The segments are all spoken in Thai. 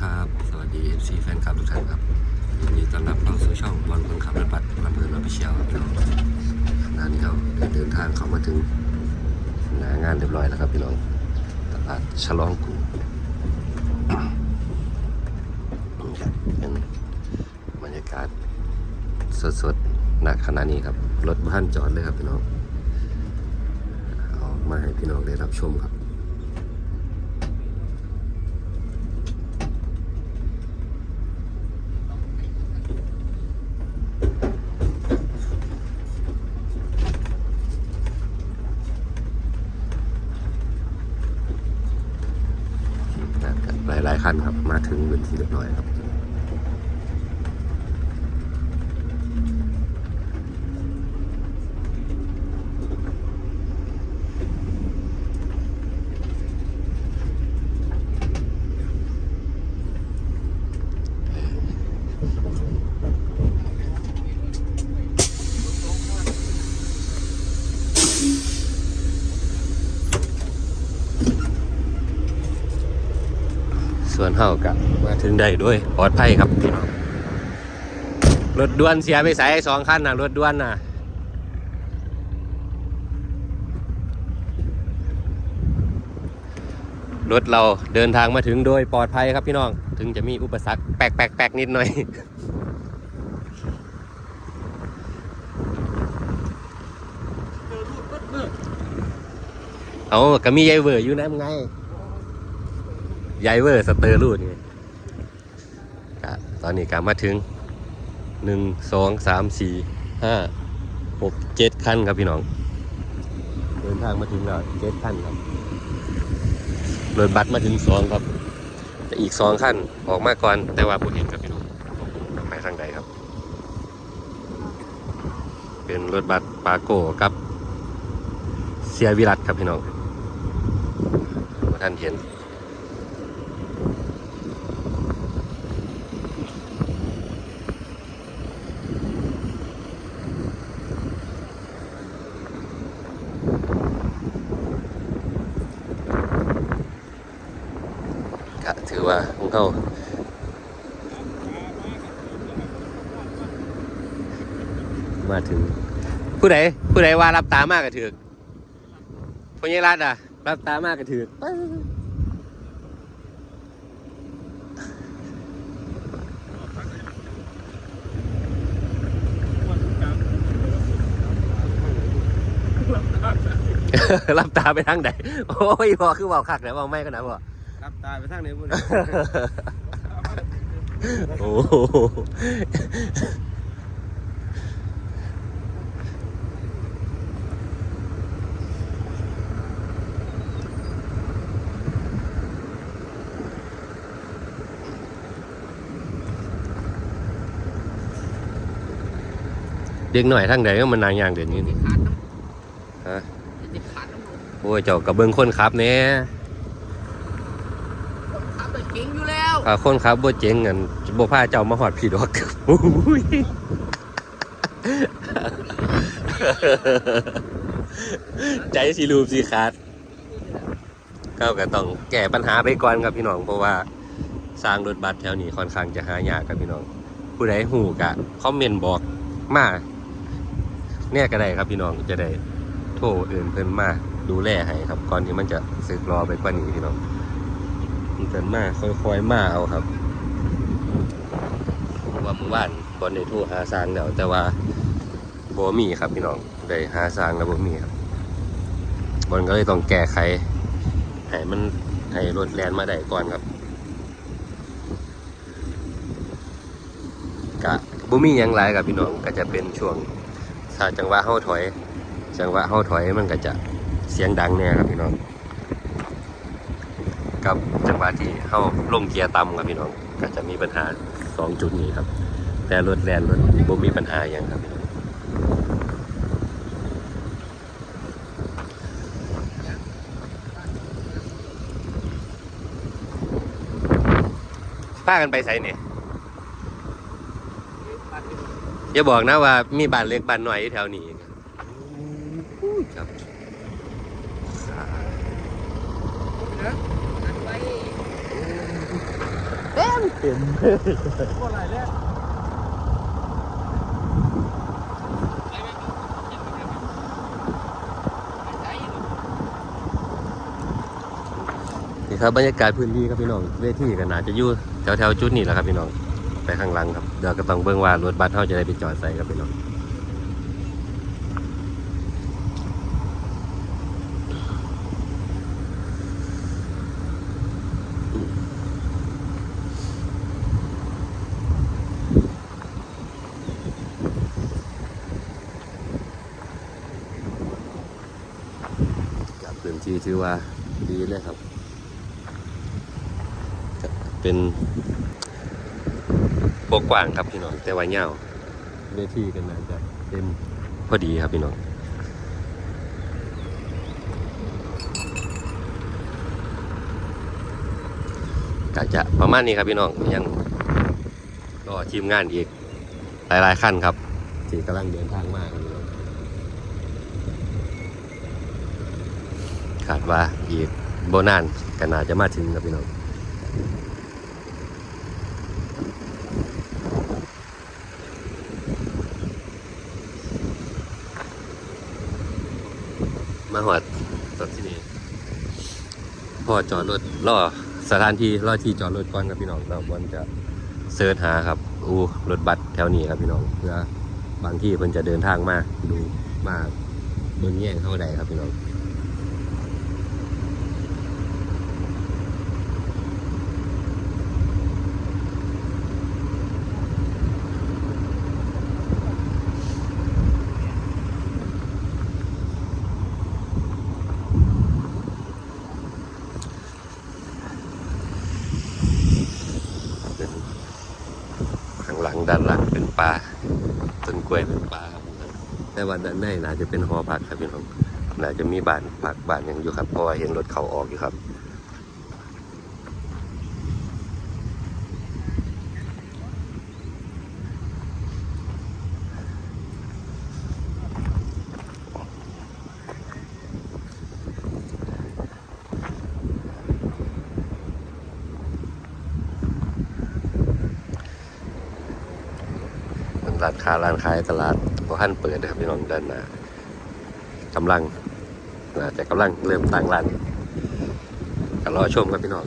ครับ สวัสดี FC แฟนคลับทุกท่านครับยินดีต้อนรับเข้าสู่ช่องบอลคนขับรถบัสลำเพลินอภิเชียวครับขณะนี้เราได้เดินทางเข้ามาถึงหนางานเรียบร้อยแล้วครับพี่น้องตลาดฉลองกรุงนี่ครับเป็นบรรยากาศสดๆณขณะนี้ครับ รถบ้านจอดเลยครับพี่น้องเอามาให้พี่น้องได้รับชมครับ หลายๆคันครับ มาถึงพื้นที่เรียบร้อยครับ ส่วนเฮากับมาถึงได้ด้วยปลอดภัยครับพี่น้องรถด่วนเสียไปใส่สองคันนะรถด่วนนะรถเราเดินทางมาถึงโดยปลอดภัยครับพี่น้อง ถึงจะมีอุปสรรคแปลกๆๆนิดหน่อยเอาก็มียายเวอร์อยู่นะมึงไง ยายเวอร์สเตอร์รูดไงก็ตอนนี้ก็มาถึงหนึ่งสองสามสี่ห้าหกเจ็ดขั้นครับพี่น้อง เดินทางมาถึงแล้วเจ็ดขั้นครับรถบัสมาถึงสองครับแต่อีกสองขั้นออกมาก่อนแต่ว่าผู้เห็นครับพี่น้องไปทางใดครับ เป็นรถบัสปาโก้กับเสียวิรัตครับพี่น้องท่านเห็น ก็ถือว่าของเขามาถึง ผู้ใดผู้ใดว่ารับตามากกระถือกพญรัตน์อะ รับตามากกระถือกรับตาไปทางไหนโอ้ยพอคือเบาคักแต่ว่าไม่ขนาดว่ารับตาย ไปทางไหนบุญโอ้โหเด็กหน่อยทางใดก็มันนางอย่างเดี๋ยวนี้นี่ขาดน้ฮะำจะขาดน้ำลมโอ้ยเจ้ากับเบิ้งคนขับเนี่ย ขาดไปเก่ง อยู่แล้วอ่าคนขับบ่เจ๋งกันบ่พาเจ้ามาหอดผีดอกอุ้ยใจสิรูปสิขาดก็ก็ต้องแก้ปัญหาไปก่อนครับพี่น้องเพราะว่าสร้างรถบัสแถวนี้ค่อนข้างจะหายากครับพี่น้อง ผู้ใดหูกะคอมเมนต์บอกมาเนี่ยก็ได้ครับพี่น้องจะได้โทรเอื่นเพิ่นมาดูแลให้ครับก่อนที่มันจะสึกรอไปกว่านี้พี่น้อง มันกันมาค่อยๆมาเอาครับว่าเมื่อวานบอลได้โทรหาสร้างแล้วแต่ว่าบ่มีครับพี่น้องได้หาสร้างแล้วบ่มีครับบอลก็เลยต้องแก้ไขให้มันให้รถแลนมาได้ก่อนครับกะบ่มีหยังหลายครับพี่น้องก็จะเป็นช่วงถ้าจังหวะเฮาถอย จังหวะเฮาถอยมันก็จะเสียงดังแน่ครับพี่น้องกับ งหวะที่เข้าลงเกียร์ต่ำครับพี่น้องก็จะมีปัญหาสองจุดนี้ครับ แต่รถแลนรถบ่มีปัญหาอย่างครับป้ากันไปใส่เนี่ยอย่าบอกนะว่ามีบ้านเล็กบ้านหน้อยแถวนี้ครับ เอ้ยเต็มก็ไรแล้วนี่ครับบรรยากาศพื้นที่ครับพี่น้องเวทีก็น่าจะอยู่แถวแถวๆจุดนี้แหละครับพี่น้องไปข้างหลังครับเดี๋ยวก็ต้องเบิ่งว่ารถบัสเขาจะได้ไปจอดใส่ครับพี่น้อง ที่ถือว่าดีเลยครับ เป็นโบกว้างครับพี่น้องแต่ว่าเงาวเวทีกันน่าจะเต็มพอดีครับพี่น้องก็จะประมาณนี้ครับพี่น้องยังก็ทีมงานอีกหลายๆขั้นครับที่กำลังเดินทางมากครับพี่น้อง คาดว่าอีกโบนานก็น่าจะมาถึงครับพี่น้องมาหอดตอนที่นี่พ่อจอดรถรอสถานที่รอที่จอดรถก่อนครับพี่น้องเราบอนจะเสิร์ชหาครับ อู้รถบัสแถวนี้ครับพี่น้องเพื่อบางที่เพิ่นจะเดินทางมาดูมาเบิ่งแย่งเข้าใดครับพี่น้องเป็นข้างหลัง ด้านหลังเป็นป่าต้นกล้วยเป็นป่าครับแต่ว่าด้านในน่าจะเป็นหอพักครับพี่น้องน่าจะมีบ้านพักบ้านยังอยู่ครับเพราะว่าเห็นรถเขาออกอยู่ครับ ร้านค้าร้านขายตลาดบ่ทันเปิดนะครับพี่น้องด้านหน้ากำลังน่าจะกำลังเริ่มตั้งร้านก็รอชมครับพี่น้อง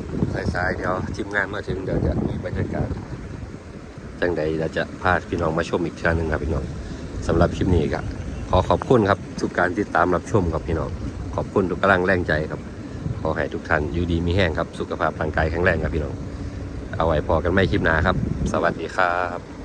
สายๆเดี๋ยวทีมงานมาถึงเดี๋ยวจะมีบรรยากาศจังใดเดี๋ยวจะพาพี่น้องมาชมอีกครั้งหนึ่งครับพี่น้องสำหรับคลิปนี้ก็ขอขอบคุณครับทุกการติดตามรับชมครับพี่น้องขอบคุณทุกกำลังแรงใจครับ ขอให้ทุกท่านอยู่ดีมีแห้งครับ สุขภาพร่างกายแข็งแรงครับพี่น้อง เอาไว้พอกันไม่คลิปหน้าครับ สวัสดีครับ